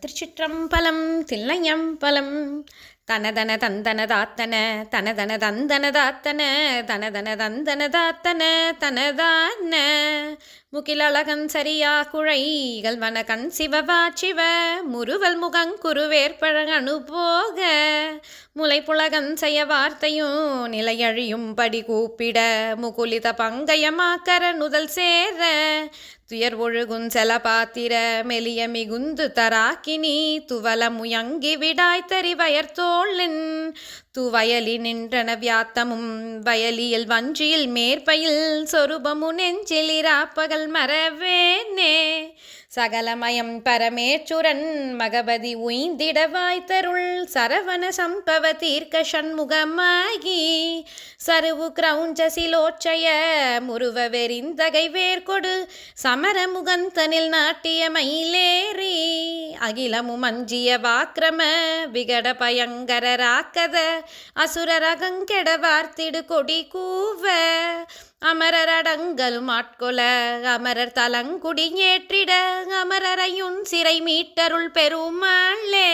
திருச்சிற்றம்பலம் தில்லையம்பலம். தனதன தந்தன தாத்தன தனதன தந்தன தாத்தன தனதன தந்தன தாத்தன தனதான. முகிலழகன் சரியா குழைகள் வனகண் சிவவா சிவ முருவல் முகங் குருவேற்பழகனு போக. முளைப்புலகன் செய்ய வார்த்தையும் நிலையழியும் படி கூப்பிட முகுலித பங்கயமாக்கர நுதல் சேர. துயர் ஒழுகும் செல பாத்திர மெலிய மிகுந்து தராக்கினி துவல முயங்கி விடாய் தறி வயர்த்தோளின் துவயலி நின்றன வியாத்தமும் வயலியில் வஞ்சியில் மேற்பையில் சொரூபமு நெஞ்சில் இராப்பகல் மறவேனே. சகலமயம் பரமேச்சுரன் மகபதி உய்ந்திட வாய்த்தருள் சரவண சம்பவ தீர்க்க சண்முகமாகி சருவு கிரௌஞ்சசிலோச்சய முருவ வெறிந்தகை வேர்கொடு சமர முகந்தனில் நாட்டிய மயிலேறி அகிலமு மஞ்சிய வாக்கிரம விகட பயங்கர ராக்கத அசுர ரகங்கெட வார்த்திடு கொடி கூவ அமரர் அடங்கலும் ஆட்கொல அமரர் தலங்குடி ஏற்றிட அமரரையுன் சிறை மீட்டருள் பெருமாளே.